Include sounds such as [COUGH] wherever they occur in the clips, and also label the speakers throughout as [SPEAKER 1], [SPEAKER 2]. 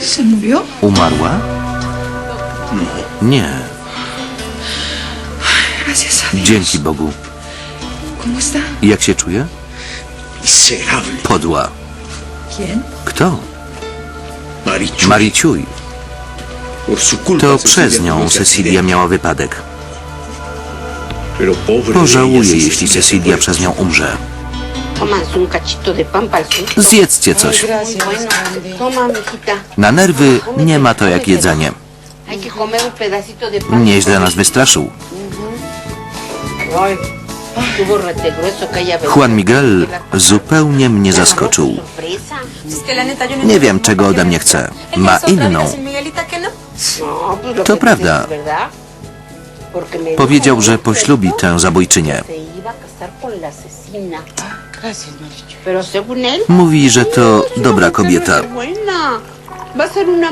[SPEAKER 1] ¿Se murió?
[SPEAKER 2] Umarła? Nie.
[SPEAKER 1] Gracias a Dios.
[SPEAKER 2] Dzięki Bogu.
[SPEAKER 1] ¿Cómo está?
[SPEAKER 2] Jak się czuje?
[SPEAKER 3] Miserable.
[SPEAKER 2] Podła.
[SPEAKER 1] ¿Quién?
[SPEAKER 2] Kto?
[SPEAKER 3] Marichu.
[SPEAKER 2] Mariciuj.
[SPEAKER 3] Por su culpa,
[SPEAKER 2] To przez nią Cecilia miała wypadek.
[SPEAKER 3] Pero pobre de ella,
[SPEAKER 2] Pożałuję, jeśli Cecilia przez nią umrze.
[SPEAKER 4] Toman un cachito de pan para el susto.
[SPEAKER 2] Zjedzcie coś.
[SPEAKER 4] Muy bueno. Toma, mijita.
[SPEAKER 2] Na nerwy nie ma to jak jedzenie.
[SPEAKER 4] Hay que comer un pedacito de pan.
[SPEAKER 2] Nieźle nas wystraszył.
[SPEAKER 4] Ay, tuvo rete grueso que haya venido.
[SPEAKER 2] Juan Miguel zupełnie mnie zaskoczył.
[SPEAKER 4] Sorpresa.
[SPEAKER 5] No
[SPEAKER 2] Nie wiem, czego ode mnie chce. Ma inną.
[SPEAKER 5] sin Miguelita, ¿que no?
[SPEAKER 4] No, pues lo
[SPEAKER 2] To
[SPEAKER 4] que
[SPEAKER 2] prawda.
[SPEAKER 4] tú dices, ¿verdad? Porque me
[SPEAKER 2] Powiedział, że poślubi tę zabójczynię.
[SPEAKER 4] Se iba a casar con la asesina.
[SPEAKER 2] Mówi, że to dobra kobieta.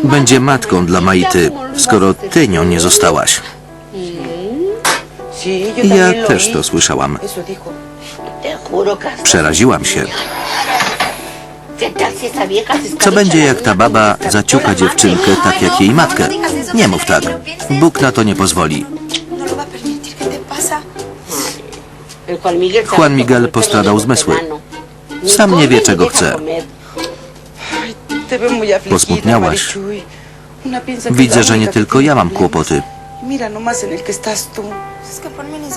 [SPEAKER 2] Będzie matką dla Maity, skoro ty nią nie zostałaś. Ja też to słyszałam. Przeraziłam się.
[SPEAKER 4] ¿Qué tal si esa vieja se
[SPEAKER 2] Co będzie jak ta baba zaciuka dziewczynkę tak jak jej matkę? Nie mów tak. Bóg na to nie pozwoli.
[SPEAKER 4] Juan Miguel,
[SPEAKER 2] postradał
[SPEAKER 4] no
[SPEAKER 2] zmysły. Sam nie wie, czego chce. Posmutniałaś. Widzę, że nie tylko ja mam kłopoty.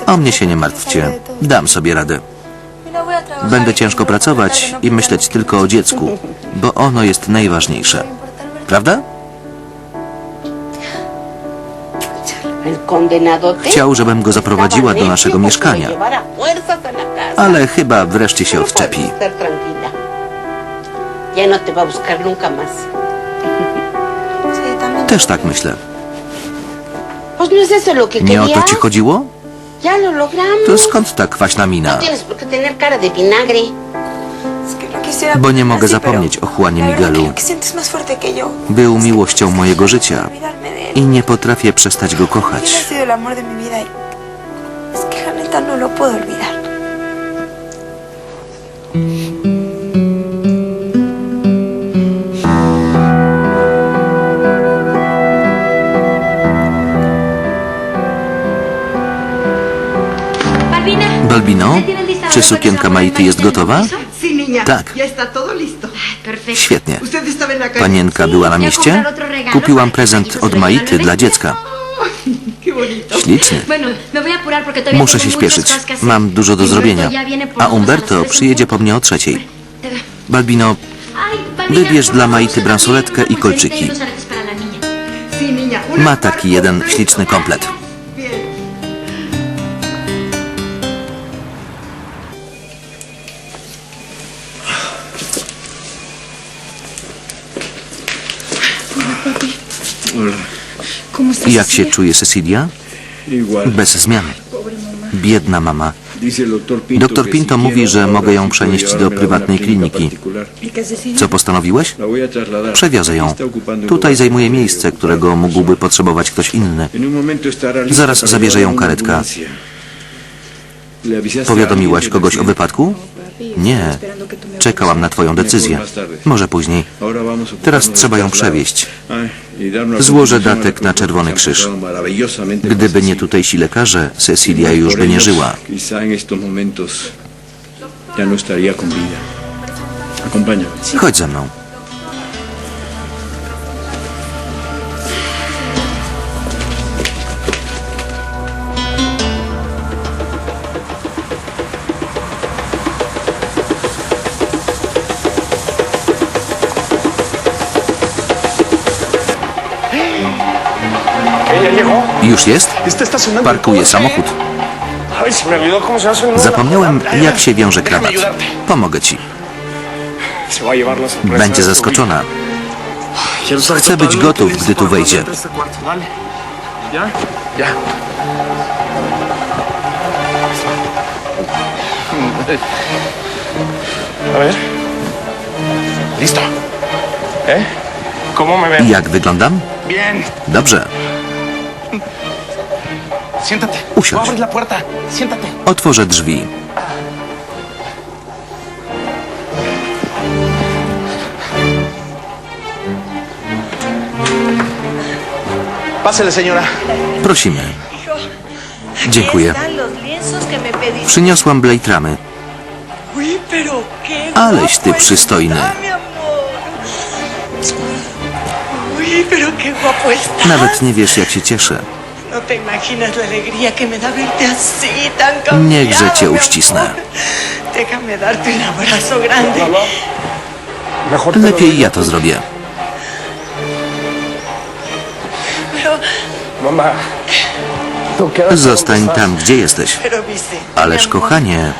[SPEAKER 2] O mnie się nie martwcie. Dam sobie radę. Będę
[SPEAKER 5] y
[SPEAKER 2] ciężko
[SPEAKER 5] no
[SPEAKER 2] pracować
[SPEAKER 5] de
[SPEAKER 2] i
[SPEAKER 5] no
[SPEAKER 2] myśleć tylko o dziecku, bo ono jest najważniejsze.
[SPEAKER 5] No
[SPEAKER 2] Prawda? Chciał, żebym go zaprowadziła do naszego mieszkania, ale chyba wreszcie się odczepi.
[SPEAKER 4] no.
[SPEAKER 2] Też tak myślę.
[SPEAKER 4] No
[SPEAKER 2] Nie o to ci chodziło? To skąd ta kwaśna mina?
[SPEAKER 5] no
[SPEAKER 2] Bo nie mogę zapomnieć o Juanie Miguelu. Był miłością mojego życia. I nie potrafię przestać go kochać.
[SPEAKER 5] y no.
[SPEAKER 2] Balbino,
[SPEAKER 6] ¿ya tienes lista la
[SPEAKER 2] czy sukienka Maity jest gotowa? Tak. Świetnie. Panienka była na mieście? Kupiłam prezent od Maity dla dziecka. [LAUGHS] Śliczny. Muszę się śpieszyć. Mam dużo do zrobienia. A Umberto przyjedzie po mnie o trzeciej. Balbino, Wybierz dla Maity bransoletkę i kolczyki.
[SPEAKER 6] y
[SPEAKER 1] una
[SPEAKER 2] ma taki jeden śliczny komplet. Jak się czuje Cecilia? Bez zmian. Biedna mama. Doktor Pinto mówi, że mogę ją przenieść do prywatnej kliniki. Co postanowiłeś? Przewiozę ją. Tutaj zajmuje miejsce, którego mógłby potrzebować ktoś inny. Zaraz zabierze ją karetka. Powiadomiłaś kogoś o wypadku? Nie. Czekałam na twoją decyzję. Może później. Teraz trzeba ją przewieźć. Złożę datek na Czerwony Krzyż. Gdyby nie tutejsi lekarze, Cecilia już by nie żyła.
[SPEAKER 3] No.
[SPEAKER 2] Chodź ze mną. Już jest? Parkuje samochód. Zapomniałem, jak się wiąże krawat. Pomogę ci. Będzie zaskoczona. Chcę być gotów, gdy tu wejdzie.
[SPEAKER 7] Listo. ¿Eh?
[SPEAKER 2] Jak wyglądam? Dobrze.
[SPEAKER 7] Siéntate.
[SPEAKER 2] Usiądź.
[SPEAKER 7] Abrir la puerta. Siéntate.
[SPEAKER 2] Otworzę drzwi.
[SPEAKER 7] Pásele, señora.
[SPEAKER 2] Prosimy. Dziękuję. Przyniosłam Blade ramy. Aleś ty przystojny. Nawet nie wiesz, jak się cieszę.
[SPEAKER 5] No te imaginas la alegría que me da verte así, tan cambiado,
[SPEAKER 2] Niechże cię
[SPEAKER 5] mi
[SPEAKER 2] uścisnę.
[SPEAKER 5] amor. Déjame darte un abrazo grande.
[SPEAKER 2] Lepiej ja to zrobię.
[SPEAKER 5] Pero,
[SPEAKER 7] Mamá. Tú quedas
[SPEAKER 2] Zostań tam, gdzie jesteś.
[SPEAKER 5] pero
[SPEAKER 2] Ależ
[SPEAKER 5] amor,
[SPEAKER 2] kochanie,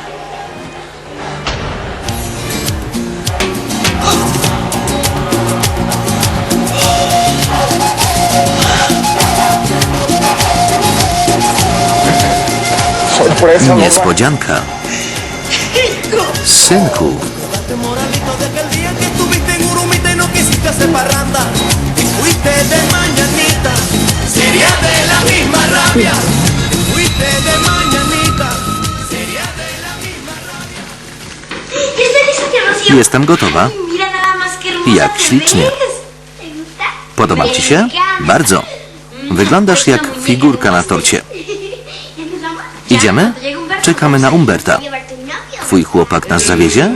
[SPEAKER 6] tía Rocío?
[SPEAKER 2] jestem gotowa. Jak ślicznie. Podoba ci się? Bardzo. Wyglądasz jak figurka na torcie. Idziemy? Czekamy na Umberta. Twój chłopak nas zawiezie?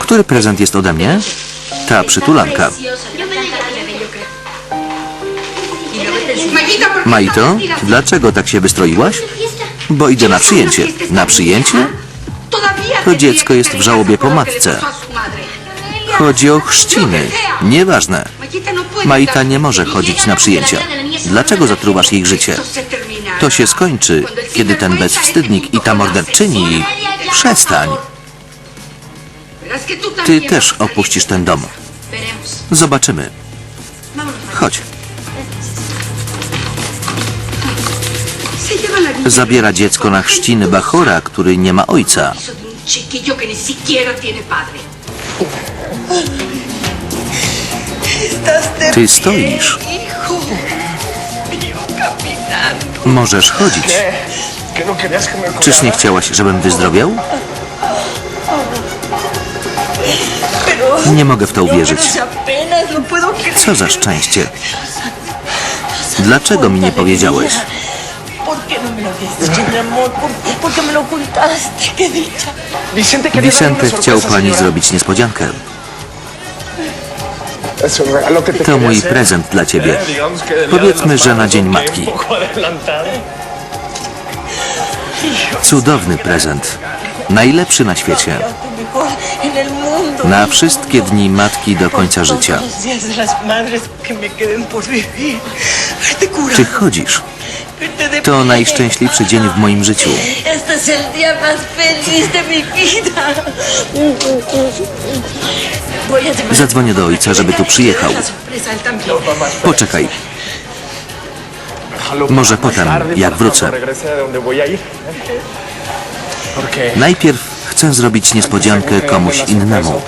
[SPEAKER 2] Który prezent jest ode mnie? Ta przytulanka.
[SPEAKER 6] Yo me doy al bebé, yo creo.
[SPEAKER 1] Mayita, ¿por qué
[SPEAKER 2] Majto, dlaczego tak się wystroiłaś? Bo idę na przyjęcie. Na przyjęcie? To dziecko jest w żałobie po matce. Chodzi o chrzciny. Nieważne.
[SPEAKER 1] No
[SPEAKER 2] Majta nie może chodzić na przyjęcia. Dlaczego zatruwasz jej życie? To się skończy, kiedy ten bezwstydnik i ta morderczyni... Przestań. Ty też opuścisz ten dom. Zobaczymy. Chodź. Zabiera dziecko na chrzciny Bachora, który nie ma ojca. Ty stoisz.
[SPEAKER 5] hijo.
[SPEAKER 2] Możesz chodzić.
[SPEAKER 7] ¿Qué no querías que me
[SPEAKER 2] Czyż nie chciałaś, żebym wyzdrowiał? Nie mogę w to uwierzyć. Co za szczęście. Dlaczego mi nie powiedziałeś?
[SPEAKER 7] Una
[SPEAKER 2] chciał pani zrobić niespodziankę. To mój prezent dla ciebie.
[SPEAKER 7] Eh,
[SPEAKER 2] Powiedzmy, że na Dzień Matki. Cudowny prezent. Najlepszy na świecie. Na wszystkie dni matki do końca życia. Ty chodzisz. To najszczęśliwszy dzień w moim życiu. Zadzwonię do ojca, żeby tu przyjechał. Poczekaj. Może potem, jak wrócę. Najpierw chcę zrobić niespodziankę komuś innemu.